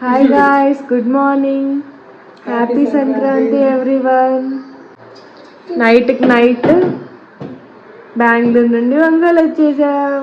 Hi guys good morning happy Sankranti everyone నైట్కి night Bengaluru నుండి ఒంగోలు వచ్చేసాం.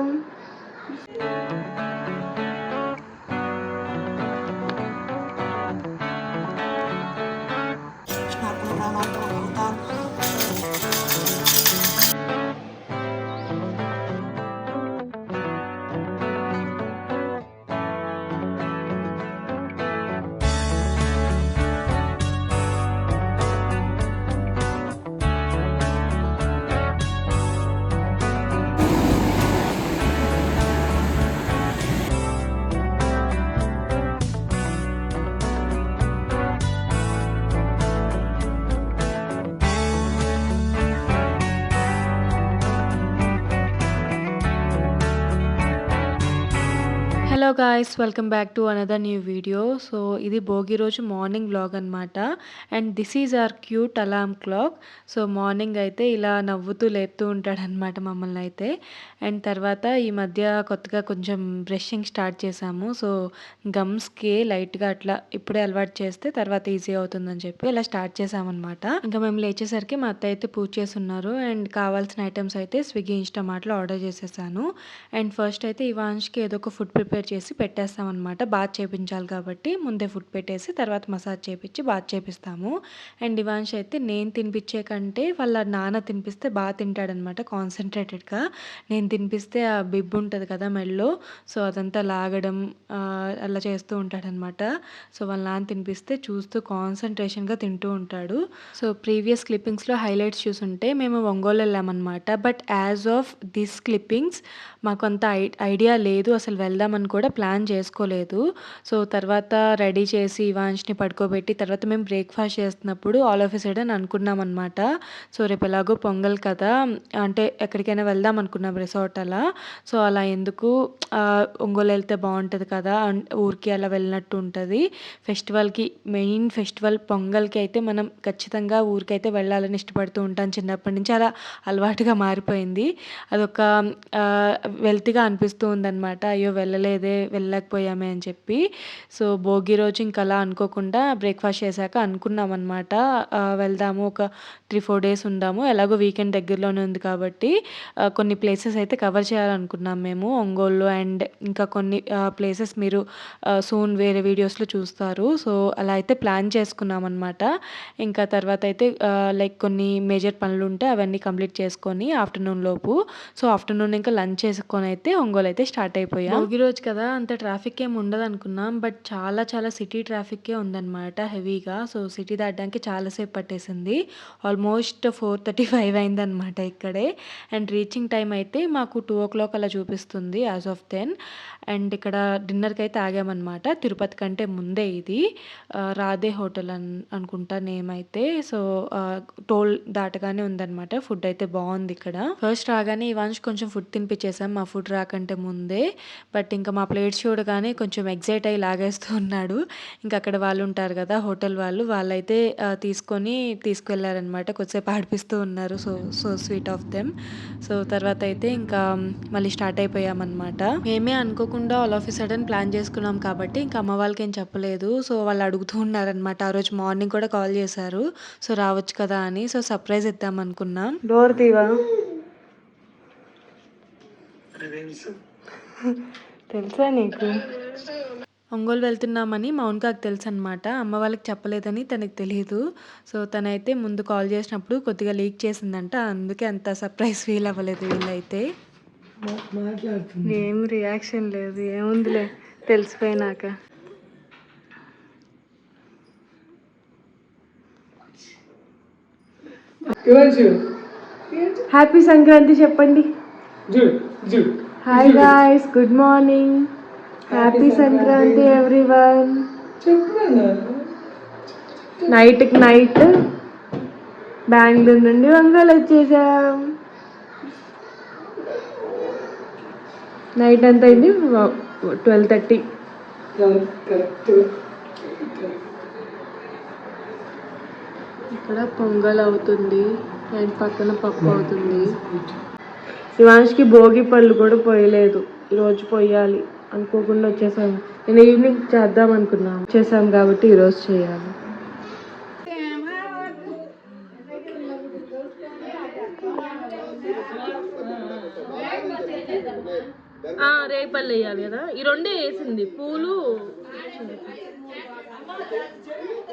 Hello guys welcome back to another new video so ఇది భోగి రోజు morning blog అనమాట and this is our cute alarm clock so morning అయితే ఇలా నవ్వుతూ లేపుతూ ఉంటాడనమాట మమ్మల్ని అయితే. అండ్ తర్వాత ఈ మధ్య కొత్తగా కొంచెం బ్రషింగ్ స్టార్ట్ చేశాము సో గమ్స్కి లైట్గా అట్లా ఇప్పుడే అలవాటు చేస్తే తర్వాత ఈజీ అవుతుందని చెప్పి ఇలా స్టార్ట్ చేసామన్నమాట. ఇంకా మేము లేచేసరికి మా అత్త అయితే పూజ చేస్తున్నారు. అండ్ కావాల్సిన ఐటమ్స్ అయితే స్విగ్గీ ఇన్స్టామార్ట్లో ఆర్డర్ చేసేసాను. అండ్ ఫస్ట్ అయితే ఇవాన్ష్కి ఏదో ఒక ఫుడ్ ప్రిపేర్ చేసి పెట్టేస్తామన్నమాట. బాత్ చేపించాలి కాబట్టి ముందే ఫుడ్ పెట్టేసి తర్వాత మసాజ్ చేపించి బాత్ చేపిస్తాము. అండ్ ఇవాన్ష్ అయితే నేను తినిపించే కంటే వాళ్ళ నాన్న తినిపిస్తే బాగా తింటాడనమాట కాన్సన్ట్రేటెడ్గా. నేను తినిపిస్తే ఆ బిబ్బు ఉంటుంది కదా మెల్లో సో అదంతా లాగడం అలా చేస్తూ ఉంటాడనమాట సో వాళ్ళ నాన్న తినిపిస్తే చూస్తూ కాన్సన్ట్రేషన్గా తింటూ ఉంటాడు. సో ప్రీవియస్ క్లిప్పింగ్స్లో హైలైట్స్ చూసుంటే మేము ఒంగోలు వెళ్ళామన్నమాట. But as of this clippings మాకు అంత ఐ ఐడియా లేదు అసలు వెళ్దామని కూడా ప్లాన్ చేసుకోలేదు. సో తర్వాత రెడీ చేసి ఇవాన్ష్ని పడుకోబెట్టి తర్వాత మేము బ్రేక్ఫాస్ట్ చేస్తున్నప్పుడు ఆల్ ఆఫ్ ఎ సడన్ అనుకున్నాం అనమాట సో రేపు ఎలాగో పొంగల్ కదా అంటే ఎక్కడికైనా వెళ్దాం అనుకున్నాం రిసార్ట్ అలా. సో అలా ఎందుకు ఒంగోలు వెళ్తే బాగుంటుంది కదా ఊరికి అలా వెళ్ళినట్టు ఉంటుంది. ఫెస్టివల్కి మెయిన్ ఫెస్టివల్ పొంగల్కి అయితే మనం ఖచ్చితంగా ఊరికైతే వెళ్ళాలని ఇష్టపడుతూ ఉంటాం చిన్నప్పటి నుంచి. అలా అలవాటుగా మారిపోయింది. అదొక వెల్తిగా అనిపిస్తూ ఉందన్నమాట. అయ్యో వెళ్ళలేదే వెళ్ళలేకపోయామే అని చెప్పి. సో భోగి రోజు ఇంకా అలా అనుకోకుండా బ్రేక్ఫాస్ట్ చేశాక అనుకున్నాం అనమాట వెళ్దాము ఒక త్రీ ఫోర్ డేస్ ఉందాము. ఎలాగో వీకెండ్ దగ్గరలోనే ఉంది కాబట్టి కొన్ని ప్లేసెస్ అయితే కవర్ చేయాలనుకున్నాం మేము. ఒంగోలు అండ్ ఇంకా కొన్ని ప్లేసెస్ మీరు సూన్ వేరే వీడియోస్లో చూస్తారు. సో అలా అయితే ప్లాన్ చేసుకున్నాం అనమాట ఇంకా తర్వాత అయితే లైక్ కొన్ని మేజర్ పనులు ఉంటే అవన్నీ కంప్లీట్ చేసుకొని ఆఫ్టర్నూన్ లోపు. సో ఆఫ్టర్నూన్ ఇంకా లంచ్ చేసుకొని అయితే ఒంగోలు అయితే స్టార్ట్ అయిపోయాం. భోగి రోజు కదా అంత ట్రాఫిక్ ఏమి ఉండదు అనుకున్నాం బట్ చాలా చాలా సిటీ ట్రాఫిక్కే ఉందన్నమాట హెవీగా సో సిటీ దాటడానికి చాలాసేపు పట్టేసింది. ఆల్మోస్ట్ ఫోర్ థర్టీ ఫైవ్ అయిందనమాట ఇక్కడే. అండ్ రీచింగ్ టైం అయితే మాకు టూ ఓ క్లాక్ అలా చూపిస్తుంది యాజ్ ఆఫ్ దెన్ అండ్ ఇక్కడ డిన్నర్కి అయితే ఆగామన్నమాట తిరుపతి కంటే ముందే ఇది. రాధే హోటల్ అన్ అనుకుంటా నేమ్ అయితే. సో టోల్ దాటగానే ఉందన్నమాట ఫుడ్ అయితే బాగుంది ఇక్కడ. ఫస్ట్ రాగానే ఇవాన్స్ కొంచెం ఫుడ్ తినిపించేసాం మా ఫుడ్ రాకంటే ముందే. బట్ ఇంకా మా ప్లేట్స్ చూడగానే కొంచెం ఎగ్జైట్ అయ్యి లాగేస్తూ ఉన్నాడు. ఇంకా అక్కడ వాళ్ళు ఉంటారు కదా హోటల్ వాళ్ళు వాళ్ళైతే తీసుకొని తీసుకువెళ్ళారనమాట కొద్దిసేపు ఆడిపిస్తూ ఉన్నారు. So so sweet of them so తర్వాత అయితే ఇంకా మళ్ళీ స్టార్ట్ అయిపోయామన్నమాట. మేమే అనుకోకుండా ఆల్ ఆఫ్ సడన్ ప్లాన్ చేసుకున్నాం కాబట్టి ఇంకా అమ్మ వాళ్ళకి ఏం చెప్పలేదు. సో వాళ్ళు అడుగుతూ ఉన్నారనమాట ఆ రోజు మార్నింగ్ కూడా కాల్ చేశారు. సో రావచ్చు కదా అని. సో సర్ప్రైజ్ ఇద్దాం అనుకున్నాం డోర్ తీవా? తెలుసా. నీకు? ఒంగోలు వెళ్తున్నామని మౌన్కాకు తెలుసు అనమాట అమ్మ వాళ్ళకి చెప్పలేదని తనకు తెలియదు సో తనైతే ముందు కాల్ చేసినప్పుడు కొద్దిగా లీక్ చేసిందంట. అందుకే అంత సర్ప్రైజ్ ఫీల్ అవ్వలేదు వీళ్ళైతే. ఏం రియాక్షన్ లేదు. ఏముందిలే. తెలిసిపోయినాక. హ్యాపీ సంక్రాంతి చెప్పండి. Hi guys good morning happy Sankranti everyone నైట్కి నైట్ బెంగళూరు నుండి ఒంగోలు వచ్చేసాం. నైట్ ఎంత అయింది. ట్వెల్వ్ థర్టీ ఇక్కడ పొంగల్ అవుతుంది. అండ్ పక్కన పప్పు అవుతుంది. శివాంష్కి భోగి పళ్ళు కూడా పోయలేదు. ఈరోజు పోయాలి అనుకోకుండా వచ్చేసాము. నేను ఈవినింగ్ చేద్దాం అనుకున్నాను. చేసాం కాబట్టి ఈరోజు చేయాలి. రేపల్లి వేయాలి కదా. ఈ రెండే వేసింది. పూలు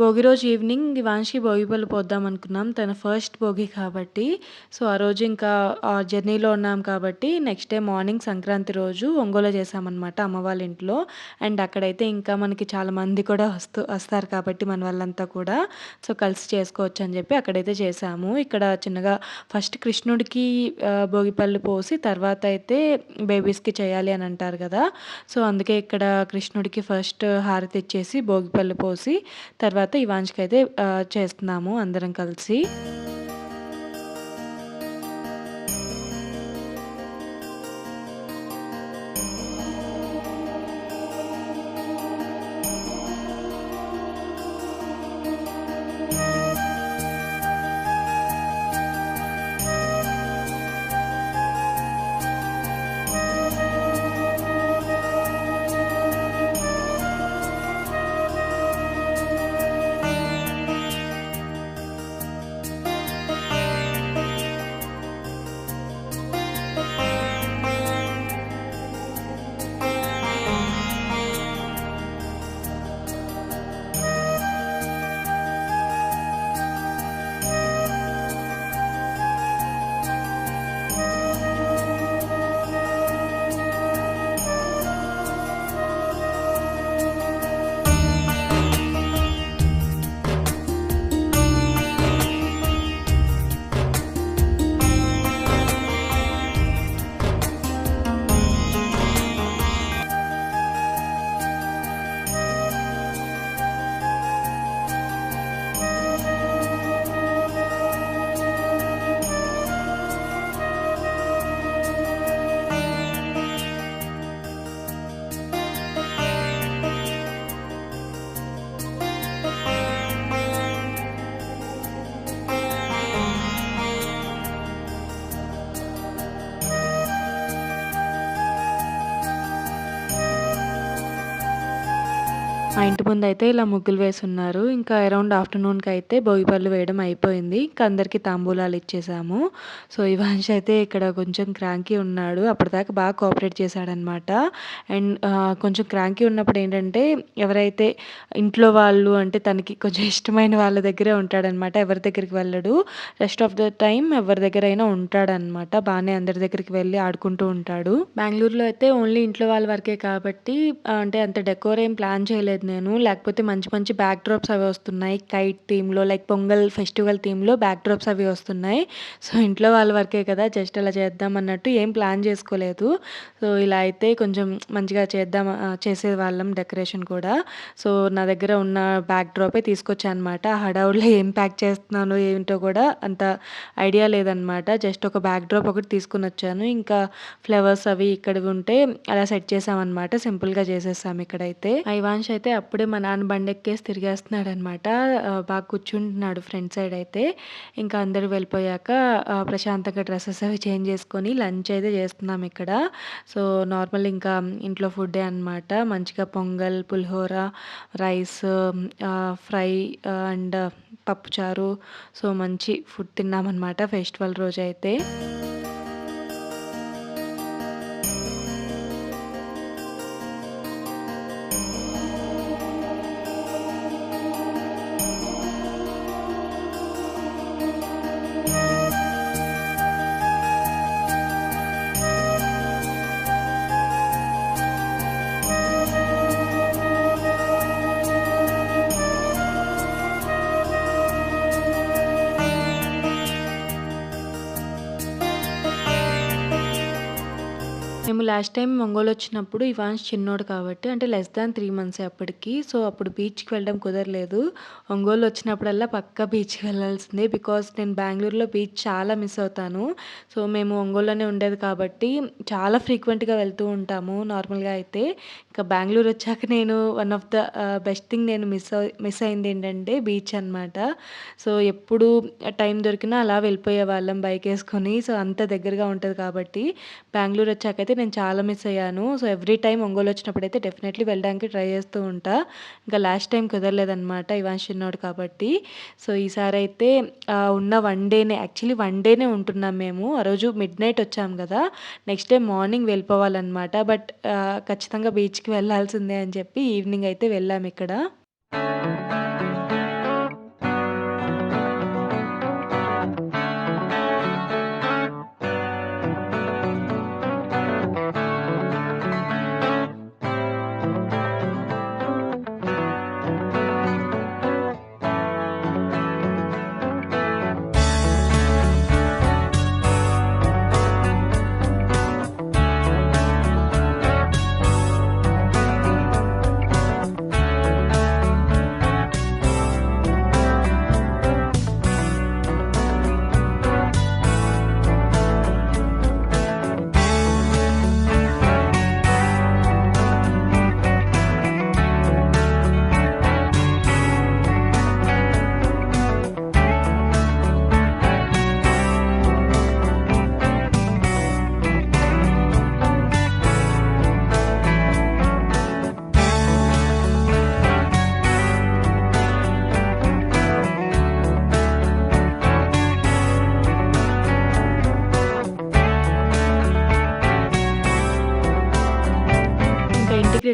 భోగి రోజు ఈవినింగ్ ఇవాన్షి భోగి పళ్ళు పోద్దాం అనుకున్నాం. తన ఫస్ట్ భోగి కాబట్టి. సో ఆ రోజు ఇంకా ఆ జర్నీలో ఉన్నాం కాబట్టి నెక్స్ట్ డే మార్నింగ్ సంక్రాంతి రోజు ఒంగోలు చేసామన్నమాట అమ్మ వాళ్ళ ఇంట్లో. అండ్ అక్కడైతే ఇంకా మనకి చాలా మంది కూడా వస్తూ వస్తారు కాబట్టి మన వాళ్ళంతా కూడా. సో కలిసి చేసుకోవచ్చు అని చెప్పి అక్కడైతే చేసాము ఇక్కడ చిన్నగా ఫస్ట్ కృష్ణుడికి భోగి పళ్ళు పోసి తర్వాత అయితే బేబీస్కి చేయాలి అని అంటారు కదా. సో అందుకే ఇక్కడ కృష్ణుడికి ఫస్ట్ హారతి ఇచ్చేసి భోగి పళ్ళు పోసి తర్వాత ఇవాంజ్కి అయితే చేస్తున్నాము అందరం కలిసి. ఇంటి ముందు అయితే ఇలా ముగ్గులు వేసి ఉన్నారు ఇంకా అరౌండ్ ఆఫ్టర్నూన్కి అయితే భోగిపళ్ళు వేయడం అయిపోయింది. ఇంకా అందరికీ తాంబూలాలు ఇచ్చేసాము. సో ఇవాంశ్ అయితే ఇక్కడ కొంచెం క్రాంకీ ఉన్నాడు. అప్పటిదాకా బాగా కోఆపరేట్ చేశాడనమాట అండ్ కొంచెం క్రాంకీ ఉన్నప్పుడు ఏంటంటే ఎవరైతే ఇంట్లో వాళ్ళు అంటే తనకి కొంచెం ఇష్టమైన వాళ్ళ దగ్గరే ఉంటాడనమాట ఎవరి దగ్గరికి వెళ్ళడు. రెస్ట్ ఆఫ్ ద టైం ఎవరి దగ్గర అయినా ఉంటాడనమాట బాగానే అందరి దగ్గరికి వెళ్ళి ఆడుకుంటూ ఉంటాడు. బెంగళూరులో అయితే ఓన్లీ ఇంట్లో వాళ్ళ వరకే కాబట్టి అంటే అంత డెకోర్ ఏం ప్లాన్ చేయలేదు నేను. లేకపోతే మంచి మంచి బ్యాక్ డ్రాప్స్ అవి వస్తున్నాయి. కైట్ థీమ్లో లైక్ పొంగల్ ఫెస్టివల్ థీమ్లో బ్యాక్ డ్రాప్స్ అవి వస్తున్నాయి. సో ఇంట్లో వాళ్ళ వరకే కదా జస్ట్ అలా చేద్దాం అన్నట్టు ఏం ప్లాన్ చేసుకోలేదు. సో ఇలా అయితే కొంచెం మంచిగా చేద్దాం చేసేవాళ్ళం డెకరేషన్ కూడా. సో నా దగ్గర ఉన్న బ్యాక్ డ్రాపే తీసుకొచ్చాను అనమాట హడావుడిలో ఏం ప్యాక్ చేస్తున్నానో ఏంటో కూడా అంత ఐడియా లేదనమాట. జస్ట్ ఒక బ్యాక్ డ్రాప్ ఒకటి తీసుకుని వచ్చాను. ఇంకా ఫ్లవర్స్ అవి ఇక్కడ ఉంటే అలా సెట్ చేసామన్నమాట. సింపుల్గా చేసేసాము ఇక్కడైతే. ఐవాన్ష్ అయితే అప్పుడే మా నాన్న బండెక్కేసి తిరిగేస్తున్నాడు అనమాట బాగా కూర్చుంటున్నాడు ఫ్రంట్ సైడ్ అయితే. ఇంకా అందరూ వెళ్ళిపోయాక ప్రశాంతంగా డ్రెస్సెస్ అవి చేంజ్ చేసుకొని లంచ్ అయితే చేస్తున్నాం ఇక్కడ. సో నార్మల్ ఇంకా ఇంట్లో ఫుడ్డే అనమాట మంచిగా Pongal pulihora rice fry and పప్పుచారు. సో మంచి ఫుడ్ తిన్నామన్నమాట ఫెస్టివల్ రోజు అయితే మేము లాస్ట్ టైం ఒంగోలు వచ్చినప్పుడు ఇవాన్స్ చిన్నోడు కాబట్టి అంటే లెస్ దాన్ త్రీ మంత్స్ అప్పటికి. సో అప్పుడు బీచ్కి వెళ్ళడం కుదరలేదు. ఒంగోలు వచ్చినప్పుడల్లా పక్కా బీచ్కి వెళ్ళాల్సిందే బికాస్ నేను బెంగళూరులో బీచ్ చాలా మిస్ అవుతాను. సో మేము ఒంగోలులోనే ఉండేది కాబట్టి చాలా ఫ్రీక్వెంట్గా వెళ్తూ ఉంటాము నార్మల్గా అయితే. ఇంకా బెంగళూరు వచ్చాక నేను one of the best thing నేను మిస్ మిస్ అయింది ఏంటంటే బీచ్ అనమాట సో ఎప్పుడు టైం దొరికినా అలా వెళ్ళిపోయే వాళ్ళం బైక్ వేసుకొని. సో అంత దగ్గరగా ఉంటుంది కాబట్టి బెంగళూరు వచ్చాకైతే నేను చాలా మిస్ అయ్యాను. సో ఎవ్రీ టైం ఒంగోలు వచ్చినప్పుడు అయితే డెఫినెట్లీ వెళ్ళడానికి ట్రై చేస్తూ ఉంటా. ఇంకా లాస్ట్ టైం కుదరలేదనమాట ఇవాన్ చిన్నోడు కాబట్టి. సో ఈసారి అయితే ఉన్న వన్ డేనే యాక్చువల్లీ వన్ డేనే ఉంటున్నాం మేము. ఆ రోజు మిడ్ నైట్ వచ్చాం కదా. నెక్స్ట్ డే మార్నింగ్ వెళ్ళిపోవాలన్నమాట. బట్ uh, ఖచ్చితంగా బీచ్కి వెళ్ళాల్సిందే అని చెప్పి ఈవినింగ్ అయితే వెళ్ళాం ఇక్కడ.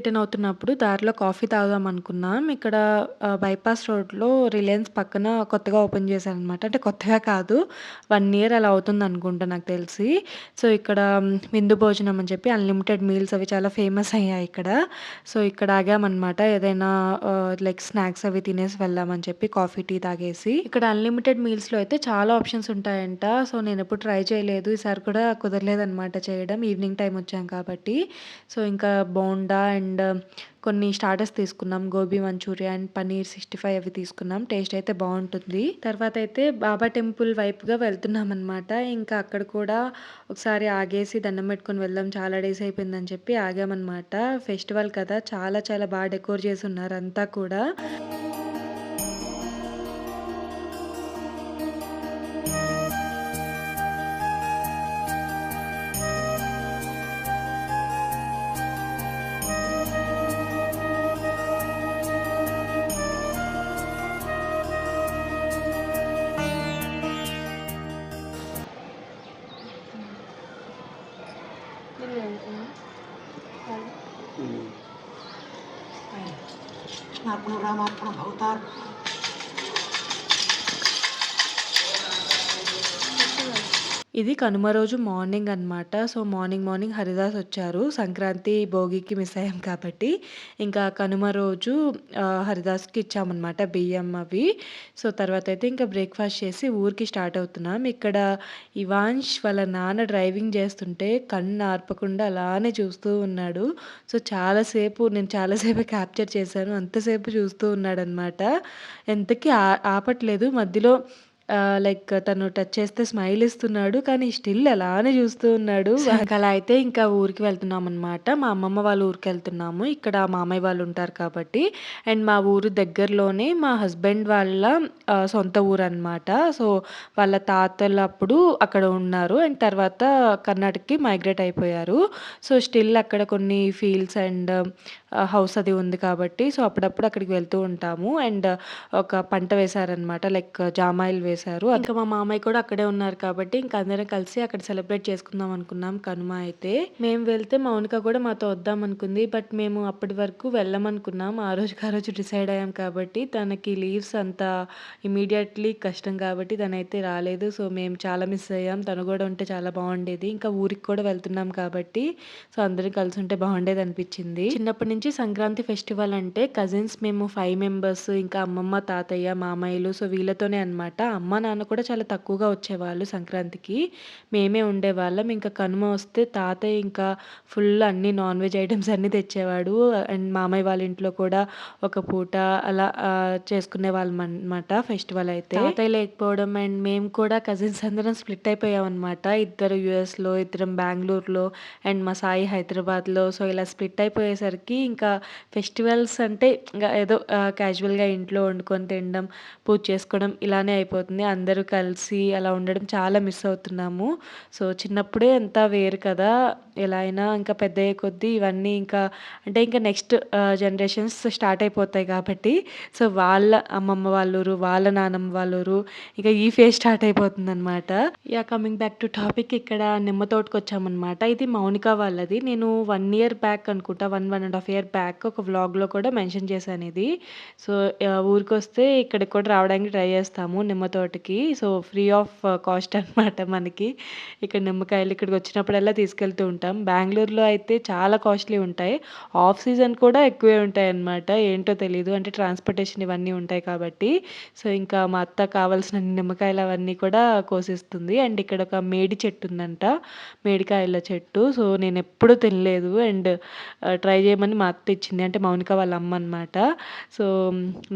రిటర్న్ అవుతున్నప్పుడు దారిలో కాఫీ తాగుదాం అనుకున్నాం. ఇక్కడ బైపాస్ రోడ్లో రిలయన్స్ పక్కన కొత్తగా ఓపెన్ చేశారనమాట. అంటే కొత్తగా కాదు వన్ ఇయర్ అలా అవుతుంది అనుకుంటా నాకు తెలిసి. సో ఇక్కడ విందు భోజనం అని చెప్పి అన్లిమిటెడ్ మీల్స్ అవి చాలా ఫేమస్ అయ్యాయి ఇక్కడ. సో ఇక్కడ ఆగామన్నమాట ఏదైనా లైక్ స్నాక్స్ అవి తినేసి వెళ్దామని చెప్పి కాఫీ టీ తాగేసి. ఇక్కడ అన్లిమిటెడ్ మీల్స్లో అయితే చాలా ఆప్షన్స్ ఉంటాయంట. సో నేను ఎప్పుడు ట్రై చేయలేదు. ఈసారి కూడా కుదరలేదన్నమాట చేయడం. ఈవినింగ్ టైం వచ్చాం కాబట్టి. సో ఇంకా బోండా అండ్ అండ్ కొన్ని స్టార్టర్స్ తీసుకున్నాం. Gobi manchurian and paneer sixty five అవి తీసుకున్నాం. టేస్ట్ అయితే బాగుంటుంది. తర్వాత అయితే బాబా టెంపుల్ వైపుగా వెళ్తున్నాం అనమాట ఇంకా అక్కడ కూడా ఒకసారి ఆగేసి దండం పెట్టుకొని వెళ్దాం. చాలా డేస్ అయిపోయిందని చెప్పి ఆగామన్నమాట. ఫెస్టివల్ కదా. చాలా చాలా బాగా డెకోర్ చేసి ఉన్నారు అంతా కూడా. पुनः रामा पुनः भवतार ఇది కనుమ రోజు మార్నింగ్ అన్నమాట. సో, మార్నింగ్ మార్నింగ్ హరిదాస్ వచ్చారు. సంక్రాంతి, భోగికి మిస్ అయ్యాం కాబట్టి, ఇంకా కనుమ రోజు హరిదాస్‌కి ఇచ్చామన్నమాట బియ్యం అవి. సో, తర్వాత అయితే ఇంకా బ్రేక్‌ఫాస్ట్ చేసి ఊరికి స్టార్ట్ అవుతున్నాం. ఇక్కడ ఇవాన్ష్ వాళ్ళ నాన్న డ్రైవింగ్ చేస్తుంటే కన్ను ఆర్పకుండా అలానే చూస్తూ ఉన్నాడు. సో, చాలాసేపు నేను చాలాసేపు క్యాప్చర్ చేశాను. అంతసేపు చూస్తూ ఉన్నాడనమాట ఎంతకీ ఆ ఆపట్లేదు. మధ్యలో లైక్ తను టచ్ చేస్తే స్మైల్ ఇస్తున్నాడు. కానీ స్టిల్ అలానే చూస్తూ ఉన్నాడు. అలా అయితే ఇంకా ఊరికి వెళ్తున్నామన్నమాట. మా అమ్మమ్మ వాళ్ళ ఊరికెళ్తున్నాము. ఇక్కడ మామయ్య వాళ్ళు ఉంటారు కాబట్టి. అండ్ మా ఊరు దగ్గరలోనే మా హస్బెండ్ వాళ్ళ సొంత ఊరన్నమాట. సో, వాళ్ళ తాతలప్పుడు అక్కడ ఉన్నారు. అండ్ తర్వాత కర్ణాటకకి మైగ్రేట్ అయిపోయారు. సో, స్టిల్ అక్కడ కొన్ని ఫీల్డ్స్ అండ్ హౌస్ అది ఉంది కాబట్టి సో, అప్పుడప్పుడు అక్కడికి వెళ్తూ ఉంటాము. అండ్ ఒక పంట వేశారన్నమాట. లైక్ జామాయిలు వేశారు. ఇంకా మా మామయ్య కూడా అక్కడే ఉన్నారు కాబట్టి ఇంక అందరం కలిసి అక్కడ సెలబ్రేట్ చేసుకుందాం అనుకున్నాం కనుమ అయితే. మేము వెళ్తే మౌనిక కూడా మాతో వద్దామనుకుంది. బట్ మేము అప్పటి వరకు వెళ్ళమనుకున్నాం. ఆ రోజుకి ఆ రోజు డిసైడ్ అయ్యాం కాబట్టి తనకి లీవ్స్ అంత ఇమ్మీడియేట్‌లీ కష్టం కాబట్టి తనైతే రాలేదు. సో, మేము చాలా మిస్ అయ్యాం. తను కూడా ఉంటే చాలా బాగుండేది. ఇంకా ఊరికి కూడా వెళ్తున్నాం కాబట్టి సో, అందరం కలిసి ఉంటే బాగుండేదనిపించింది. చిన్నప్పటి నుంచి నుంచి సంక్రాంతి ఫెస్టివల్ అంటే కజిన్స్ మేము ఫైవ్ మెంబర్స్ ఇంకా అమ్మమ్మ, తాతయ్య, మామయ్యలు సో వీళ్ళతోనే అనమాట. అమ్మ, నాన్న కూడా చాలా తక్కువగా వచ్చేవాళ్ళు సంక్రాంతికి. మేమే ఉండేవాళ్ళం. ఇంకా కనుమ వస్తే తాతయ్య ఇంకా ఫుల్ అన్ని నాన్ వెజ్ ఐటమ్స్ అన్నీ తెచ్చేవాడు. అండ్ మామయ్య వాళ్ళ ఇంట్లో కూడా ఒక పూట అలా చేసుకునే వాళ్ళం అనమాట ఫెస్టివల్ అయితే. తాతయ్య లేకపోవడం అండ్ మేము కూడా కజిన్స్ అందరం స్ప్లిట్ అయిపోయామనమాట. ఇద్దరు యూఎస్‌లో, ఇద్దరం బెంగళూరులో అండ్ మా సాయి హైదరాబాద్‌లో. సో ఇలా స్ప్లిట్ అయిపోయేసరికి ఇంకా ఫెస్టివల్స్ అంటే ఇంకా ఏదో క్యాజువల్‌గా ఇంట్లో వండుకొని తినడం, పూజ చేసుకోవడం ఇలానే అయిపోతుంది. అందరూ కలిసి అలా ఉండడం చాలా మిస్ అవుతున్నాము. సో చిన్నప్పుడే అంతా వేరు కదా! ఎలా అయినా ఇంకా పెద్దయ్యే కొద్దీ ఇవన్నీ ఇంకా అంటే ఇంకా నెక్స్ట్ జనరేషన్స్ స్టార్ట్ అయిపోతాయి కాబట్టి సో వాళ్ళ అమ్మమ్మ వాళ్ళ ఊరు, వాళ్ళ నానమ్మ వాళ్ళ ఊరు ఈ ఫేజ్ స్టార్ట్ అయిపోతుంది అనమాట yeah coming back to topic ఇక్కడ నిమ్మ వచ్చామన్నమాట ఇది మౌనిక వాళ్ళది. నేను వన్ ఇయర్ బ్యాక్ అనుకుంటా 1, 1 ½ ఇయర్ బ్యాక్ ఒక వ్లాగ్‌లో కూడా మెన్షన్ చేశాను ఇది. సో ఊరికొస్తే ఇక్కడికి కూడా రావడానికి ట్రై చేస్తాము నిమ్మ తోటకి. సో ఫ్రీ ఆఫ్ కాస్ట్ అనమాట మనకి. ఇక్కడ నిమ్మకాయలు ఇక్కడికి వచ్చినప్పుడల్లా తీసుకెళ్తూ ఉంటాం. బెంగళూరులో అయితే చాలా కాస్ట్‌లీ ఉంటాయి. ఆఫ్ సీజన్ కూడా ఎక్కువే ఉంటాయన్నమాట. ఏంటో తెలియదు అంటే ట్రాన్స్‌పోర్టేషన్ ఇవన్నీ ఉంటాయి కాబట్టి. సో ఇంకా మా అత్త కావాల్సిన నిమ్మకాయలు అవన్నీ కూడా కోసిస్తుంది. అండ్ ఇక్కడ ఒక మేడి చెట్టు ఉందంట. మేడికాయల చెట్టు. సో నేను ఎప్పుడూ తినలేదు. అండ్ ట్రై చేయమని మా అత్త ఇచ్చింది. అంటే మౌనిక వాళ్ళ అమ్మ అనమాట. సో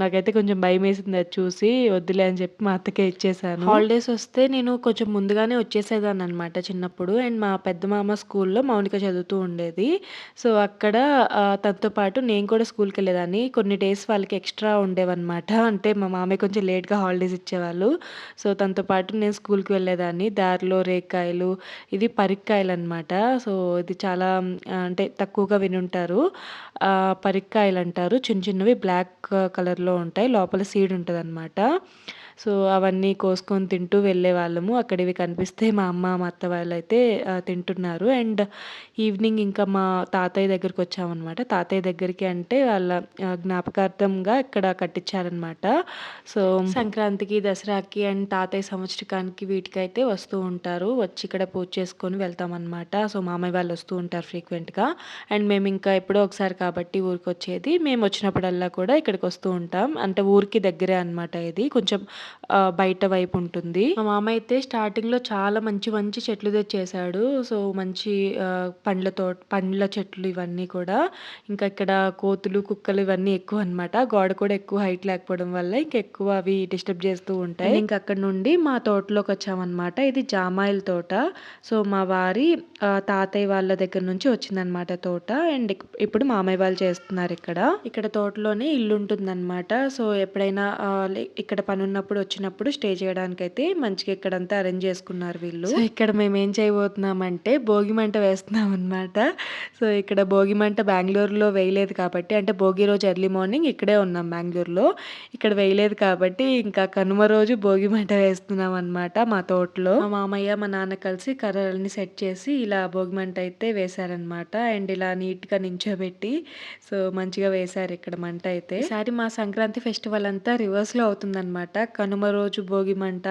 నాకైతే కొంచెం భయం వేసింది అది చూసి. వద్దులే అని చెప్పి మా అత్తకే ఇచ్చేసాను. హాలిడేస్ వస్తే నేను కొంచెం ముందుగానే వచ్చేసేదాన్ని అనమాట చిన్నప్పుడు. అండ్ మా పెద్ద మామ స్కూల్‌లో మౌనిక చదువుతూ ఉండేది. సో అక్కడ తనతో పాటు నేను కూడా స్కూల్కి వెళ్ళేదాన్ని కొన్ని డేస్ వాళ్ళకి ఎక్స్ట్రా ఉండేవన్నమాట. అంటే మా మామయ్య కొంచెం లేట్‌గా హాలిడేస్ ఇచ్చేవాళ్ళు. సో తనతో పాటు నేను స్కూల్‌కి వెళ్ళేదాన్ని. దారిలో రేకాయలు ఇది పరిక్కాయలు అనమాట సో ఇది చాలా అంటే తక్కువగా వినుంటారు. పరిక్కాయలు అంటారు చిన్న చిన్నవి బ్లాక్ కలర్‌లో ఉంటాయి. లోపల సీడ్ ఉంటదనమాట. సో అవన్నీ కోసుకొని తింటూ వెళ్ళేవాళ్ళము. వాళ్ళము ఇవి కనిపిస్తే మా అమ్మ, మా అత్త వాళ్ళైతే తింటున్నారు. అండ్ ఈవినింగ్ ఇంకా మా తాతయ్య దగ్గరికి వచ్చామన్నమాట తాతయ్య దగ్గరికి అంటే వాళ్ళ జ్ఞాపకార్థంగా ఇక్కడ కట్టించారనమాట. సో సంక్రాంతికి, దసరాకి అండ్ తాతయ్య సంవత్సరకానికి వీటికైతే వస్తూ ఉంటారు. వచ్చి ఇక్కడ పూజ చేసుకొని వెళ్తామనమాట. సో మామయ్య వాళ్ళు వస్తూ ఉంటారు ఫ్రీక్వెంట్‌గా. అండ్ మేము ఇంకా ఎప్పుడో ఒకసారి కాబట్టి ఊరికి వచ్చేది మేము వచ్చినప్పుడల్లా కూడా ఇక్కడికి వస్తూ ఉంటాం. అంటే ఊరికి దగ్గరే అనమాట ఇది. కొంచెం బయట వైపు ఉంటుంది. మా మామ అయితే స్టార్టింగ్‌లో చాలా మంచి మంచి చెట్లు తెచ్చేసాడు. సో మంచి పండ్ల తోట పండ్ల చెట్లు ఇవన్నీ కూడా. ఇంకా ఇక్కడ కోతులు, కుక్కలు ఇవన్నీ ఎక్కువనమాట. గోడ కూడా ఎక్కువ హైట్ లేకపోవడం వల్ల ఇంకా ఎక్కువ అవి డిస్టర్బ్ చేస్తూ ఉంటాయి. ఇంక అక్కడి నుండి మా తోటలోకొచ్చామనమాట. ఇది జామాయిల తోట. సో మా వారి తాతయ్య వాళ్ళ దగ్గర నుంచి వచ్చిందనమాట తోట. అండ్ ఇప్పుడు మామయ్య వాళ్ళు చేస్తున్నారు ఇక్కడ. ఇక్కడ తోటలోనే ఇల్లు ఉంటుందనమాట. సో ఎప్పుడైనా ఆహ్, లే ఇక్కడ కూడా వచ్చినప్పుడు స్టే చేయడానికి అయితే మంచిగా ఇక్కడంతా అరేంజ్ చేసుకున్నారు వీళ్ళు. ఇక్కడ మేము ఏం చేయబోతున్నామంటే భోగి మంట వేస్తున్నామనమాట. సో ఇక్కడ భోగి మంట బెంగళూరులో వేయలేదు కాబట్టి అంటే భోగి రోజు ఎర్లీ మార్నింగ్ ఇక్కడే ఉన్నాం బెంగళూరులో ఇక్కడ వేయలేదు కాబట్టి ఇంకా కనుమ రోజు భోగి మంట వేస్తున్నామనమాట మా తోటలో. మా మామయ్య, మా నాన్న కలిసి కర్రలన్నీ సెట్ చేసి ఇలా భోగి మంట అయితే వేశారనమాట. అండ్ ఇలా నీట్‌గా నించోబెట్టి సో మంచిగా వేశారు ఇక్కడ మంట అయితే. ఈసారి మా సంక్రాంతి ఫెస్టివల్ అంతా రివర్స్‌లో అవుతుందనమాట. కనుమ రోజు భోగి మంట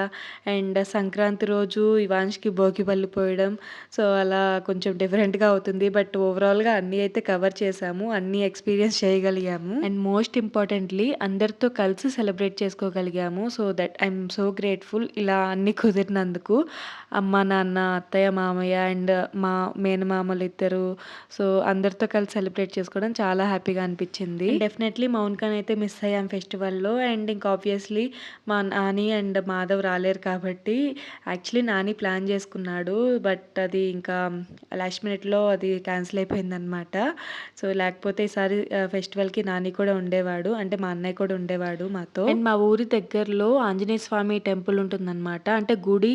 అండ్ సంక్రాంతి రోజు ఇవాన్ష్‌కి భోగి పళ్ళు పోయడం. సో అలా కొంచెం డిఫరెంట్‌గా అవుతుంది. బట్ ఓవరాల్‌గా అన్నీ అయితే కవర్ చేశాము. అన్నీ ఎక్స్‌పీరియన్స్ చేయగలిగాము. అండ్ మోస్ట్ ఇంపార్టెంట్‌లీ అందరితో కలిసి celebrate చేసుకోగలిగాము. So that I'm so grateful ఇలా అన్నీ కుదిరినందుకు. అమ్మ, నాన్న, అత్తయ్య, మామయ్య అండ్ మా మేనమామలు ఇద్దరు. సో అందరితో కలిసి సెలబ్రేట్ చేసుకోవడం చాలా హ్యాపీగా అనిపించింది. డెఫినెట్‌లీ మౌనికనైతే మిస్ అయ్యాం ఫెస్టివల్‌లో. అండ్ ఇంకా ఆబ్వియస్‌లీ మా నాని అండ్ మాధవ్ రాలేరు కాబట్టి యాక్చువల్లీ నాని ప్లాన్ చేసుకున్నాడు. బట్ అది ఇంకా లాస్ట్ మినిట్‌లో అది క్యాన్సిల్ అయిపోయిందనమాట. సో లేకపోతే ఈసారి ఫెస్టివల్‌కి నాని కూడా ఉండేవాడు. అంటే మా అన్నయ్య కూడా ఉండేవాడు మాతో. అండ్ మా ఊరి దగ్గరలో ఆంజనేయ స్వామి టెంపుల్ ఉంటుందనమాట. అంటే గుడి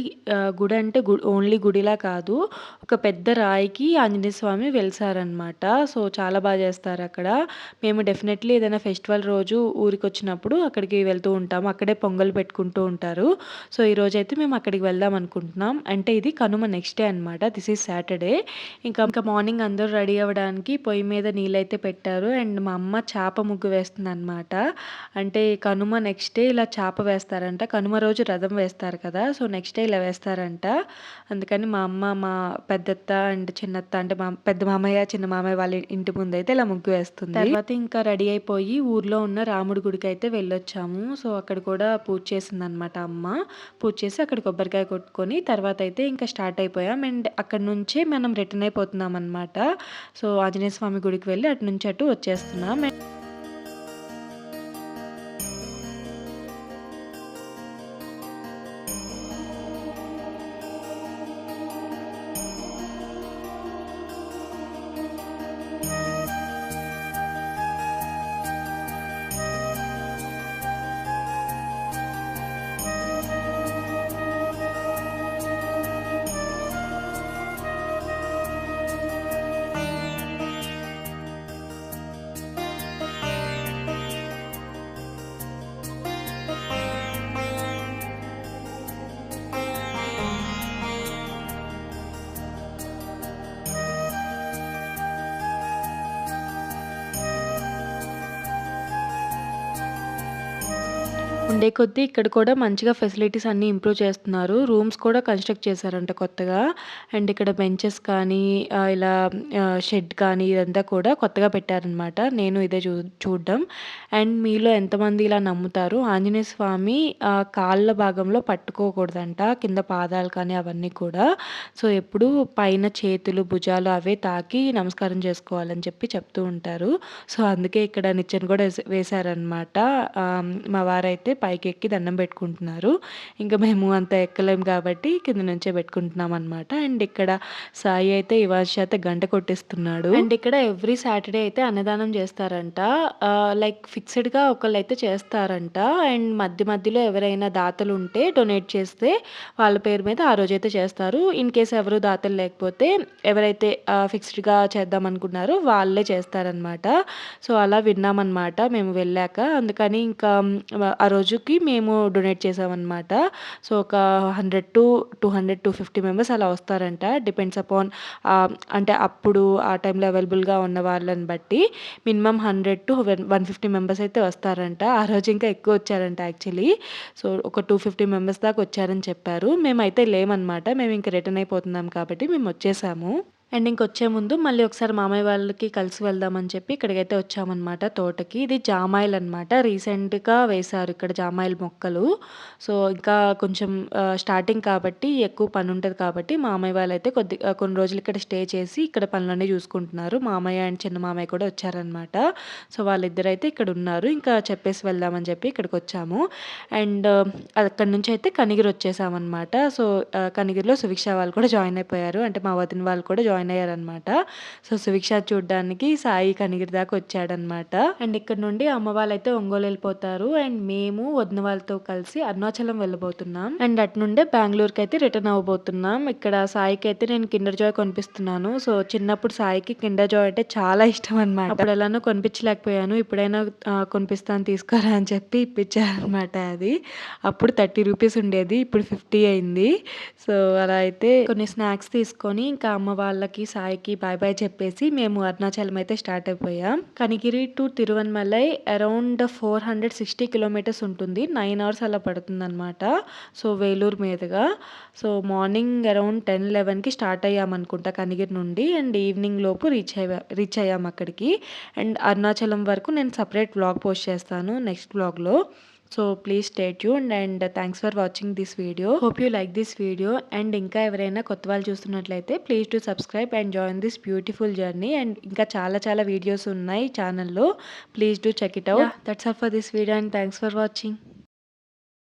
గుడి అంటే గు ఓన్లీ గుడిలా కాదు. ఒక పెద్ద రాయికి ఆంజనేయ స్వామి వెలిసారనమాట. సో చాలా బాగా చేస్తారు అక్కడ. మేము డెఫినెట్‌లీ ఏదైనా ఫెస్టివల్ రోజు ఊరికి వచ్చినప్పుడు అక్కడికి వెళ్తూ ఉంటాము. అక్కడే పొంగల్ పెట్టుకుంటూ ఉంటారు. సో ఈరోజైతే మేము అక్కడికి వెళ్దాం అనుకుంటున్నాం. అంటే ఇది కనుమ నెక్స్ట్ డే అనమాట దిస్ ఈజ్ సాటర్డే ఇంకా ఇంకా మార్నింగ్ అందరూ రెడీ అవ్వడానికి పొయ్యి మీద నీళ్ళైతే పెట్టారు. అండ్ మా అమ్మ చేప ముగ్గు వేస్తుంది అనమాట అంటే కనుమ నెక్స్ట్ డే ఇలా చేప వేస్తారంట. కనుమ రోజు రథం వేస్తారు కదా. సో నెక్స్ట్ డే ఇలా వేస్తారంట. అందుకని మా అమ్మ మా పెద్దత్త అండ్ చిన్నత్త అంటే మా పెద్ద మామయ్య చిన్న మామయ్య వాళ్ళ ఇంటి ముందు అయితే ఇలా ముగ్గు వేస్తుంది. తర్వాత ఇంకా రెడీ అయిపోయి ఊర్లో ఉన్న రాముడి గుడికి అయితే వెళ్ళొచ్చాము. సో అక్కడ కూడా పూజ చేసింది అనమాట అమ్మ. పూజ చేసి అక్కడ కొబ్బరికాయ కొట్టుకొని తర్వాత అయితే ఇంకా స్టార్ట్ అయిపోయాం. అండ్ అక్కడ నుంచే మనం రిటర్న్ అయిపోతున్నాం అనమాట సో ఆంజనేయ స్వామి గుడికి వెళ్ళి అటు నుంచి అటు వచ్చేస్తున్నాం. అదే ఉండే కొద్దీ ఇక్కడ కూడా మంచిగా ఫెసిలిటీస్ అన్నీ ఇంప్రూవ్ చేస్తున్నారు. రూమ్స్ కూడా కన్స్ట్రక్ట్ చేశారంట కొత్తగా. అండ్ ఇక్కడ బెంచెస్ కానీ ఇలా షెడ్ కానీ ఇదంతా కూడా కొత్తగా పెట్టారనమాట నేను ఇదే చూ చూడడం. అండ్ మీలో ఎంతమంది ఇలా నమ్ముతారు? ఆంజనేయ స్వామి కాళ్ళ భాగంలో పట్టుకోకూడదంట కింద పాదాలు కానీ అవన్నీ కూడా. సో ఎప్పుడు పైన చేతులు భుజాలు అవే తాకి నమస్కారం చేసుకోవాలని చెప్పి చెప్తూ ఉంటారు. సో అందుకే ఇక్కడ నిచ్చెన కూడా వేస- వేశారనమాట మా వారైతే పైకి ఎక్కి దండం పెట్టుకుంటున్నారు. ఇంకా మేము అంత ఎక్కలేం కాబట్టి కింద నుంచే పెట్టుకుంటున్నాం అనమాట అండ్ ఇక్కడ సాయి అయితే ఇవాళ చేత గంట కొట్టిస్తున్నాడు. అండ్ ఇక్కడ ఎవ్రీ సాటర్డే అయితే అన్నదానం చేస్తారంట. లైక్ ఫిక్స్డ్గా ఒకళ్ళు అయితే చేస్తారంట. అండ్ మధ్య మధ్యలో ఎవరైనా దాతలు ఉంటే డొనేట్ చేస్తే వాళ్ళ పేరు మీద ఆ రోజైతే చేస్తారు. ఇన్ కేస్ ఎవరు దాతలు లేకపోతే ఎవరైతే ఫిక్స్డ్గా చేద్దాం అనుకున్నారో వాళ్ళే చేస్తారనమాట సో అలా విన్నామన్నమాట మేము వెళ్ళాక. అందుకని ఇంకా ఆ రోజు రోజుకి మేము డొనేట్ చేసామన్నమాట. సో ఒక hundred to two hundred two fifty members అలా వస్తారంట. డిపెండ్స్ అపాన్ అంటే అప్పుడు ఆ టైంలో అవైలబుల్గా ఉన్న వాళ్ళని బట్టి minimum hundred to one fifty members అయితే వస్తారంట. ఆ రోజు ఇంకా ఎక్కువ వచ్చారంట యాక్చువల్లీ సో ఒక టూ ఫిఫ్టీ మెంబర్స్ దాకా వచ్చారని చెప్పారు. మేమైతే లేమన్నమాట. మేము ఇంకా రిటర్న్ అయిపోతున్నాం కాబట్టి మేము వచ్చేసాము. అండ్ ఇంకొచ్చే ముందు మళ్ళీ ఒకసారి మామయ్య వాళ్ళకి కలిసి వెళ్దామని చెప్పి ఇక్కడికైతే వచ్చామన్నమాట తోటకి. ఇది జామాయిల్ అనమాట రీసెంట్గా వేశారు ఇక్కడ జామాయిల్ మొక్కలు. సో ఇంకా కొంచెం స్టార్టింగ్ కాబట్టి ఎక్కువ పని ఉంటుంది కాబట్టి మామయ్య వాళ్ళు అయితే కొద్ది కొన్ని రోజులు ఇక్కడ స్టే చేసి ఇక్కడ పనులన్నీ చూసుకుంటున్నారు. మామయ్య అండ్ చిన్న మామయ్య కూడా వచ్చారనమాట సో వాళ్ళిద్దరైతే ఇక్కడ ఉన్నారు. ఇంకా చెప్పేసి వెళ్దామని చెప్పి ఇక్కడికి వచ్చాము. అండ్ అక్కడి నుంచి అయితే కనిగిరి వచ్చేసామన్నమాట. సో కనిగిరిలో సుభిక్ష వాళ్ళు కూడా జాయిన్ అయిపోయారు. అంటే మా వదిన వాళ్ళు కూడా జాయిన్ అయ్యారనమాట సో సుభిక్ష చూడడానికి సాయి కనిగిరి దాకా వచ్చాడనమాట అండ్ ఇక్కడ నుండి అమ్మ వాళ్ళైతే ఒంగోలు వెళ్ళిపోతారు. అండ్ మేము వదిన వాళ్ళతో కలిసి అరుణాచలం వెళ్ళబోతున్నాం. అండ్ అటు నుండే బెంగళూరుకి అయితే రిటర్న్ అవ్వబోతున్నాం. ఇక్కడ సాయికి అయితే నేను కిండర్ జాయ్ కొనిపిస్తున్నాను. సో చిన్నప్పుడు సాయికి కిండర్ జాయ్ అంటే చాలా ఇష్టం అనమాట అప్పుడు ఎలానో కొనిపించలేకపోయాను. ఇప్పుడైనా కొనిపిస్తాను తీసుకోరా అని చెప్పి ఇప్పించారనమాట అది. అప్పుడు థర్టీ రూపీస్ ఉండేది. ఇప్పుడు ఫిఫ్టీ అయింది. సో అలా అయితే కొన్ని స్నాక్స్ తీసుకొని ఇంకా అమ్మ వాళ్ళకి సాయికి బాయ్ బాయ్ చెప్పేసి మేము అరుణాచలం అయితే స్టార్ట్ అయిపోయాం. Kanigiri to Tiruvannamalai around four hundred sixty kilometres ఉంటుంది. నైన్ అవర్స్ అలా పడుతుంది అనమాట సో వేలూరు మీదుగా. సో మార్నింగ్ అరౌండ్ టెన్ లెవెన్కి స్టార్ట్ అయ్యామనుకుంటా కనిగిరి నుండి. అండ్ ఈవినింగ్ లోపు రీచ్ అయ్యా రీచ్ అయ్యాం అక్కడికి. అండ్ అరుణాచలం వరకు నేను సపరేట్ వ్లాగ్ పోస్ట్ చేస్తాను నెక్స్ట్ వ్లాగ్లో so please stay tune and thanks for watching this video hope you like this video and ఇంకా ఎవరైనా కొత్త వాళ్ళు చూస్తున్నట్లయితే please to subscribe and join this beautiful journey and ఇంకా చాలా చాలా వీడియోస్ ఉన్నాయి ఛానల్లో please do check it out that's all for this video and thanks for watching